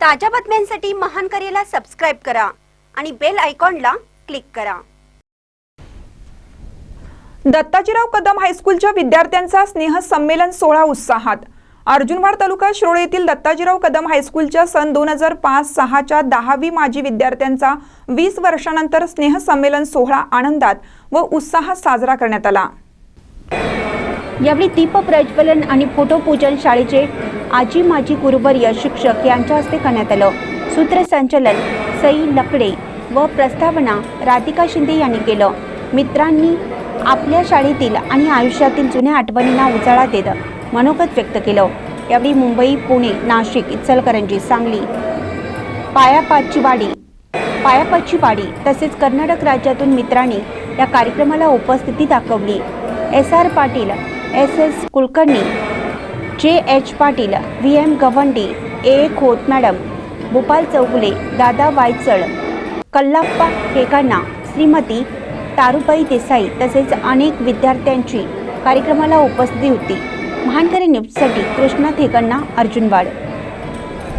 ताज्या बातम्यांसाठी महान करेला सबस्क्राईब करा आणि बेल आयकॉनला क्लिक करा. दत्ताजीराव कदम हायस्कूलच्या विद्यार्थ्यांचा स्नेह संमेलन सोहळा उत्साहात. अर्जुनवाड तालुका शिरोळे येथील दत्ताजीराव कदम हायस्कूलच्या सन दोन हजार पाच सहाच्या दहावी माजी विद्यार्थ्यांचा वीस वर्षानंतर स्नेह संमेलन सोहळा आनंदात व उत्साहात साजरा करण्यात आला. यावेळी दीप प्रज्वलन आणि फोटोपूजन शाळेचे आजी माजी गुरुवर्य शिक्षक यांच्या हस्ते करण्यात आलं. सूत्रसंचलन सई लकडे व प्रस्तावना राधिका शिंदे यांनी केलं. मित्रांनी आपल्या शाळेतील आणि आयुष्यातील जुन्या आठवणींना उजाळा देत मनोगत व्यक्त केलं. यावेळी मुंबई पुणे नाशिक इचलकरंजी सांगली पायापाची वाडी पायापाची वाडी तसेच कर्नाटक राज्यातून मित्रांनी या कार्यक्रमाला उपस्थिती दाखवली. S R Patil S S Kulkarni J H Patil V M Gawandi A Khot madam Bhopal Chougule Dada Vaychal Kallappa केकांना Shrimati तारुबाई Desai तसेच अनेक विद्यार्थ्यांची कार्यक्रमाला उपस्थिती होती. महानकरी न्यूजसाठी कृष्णा थेकांना अर्जुनवाड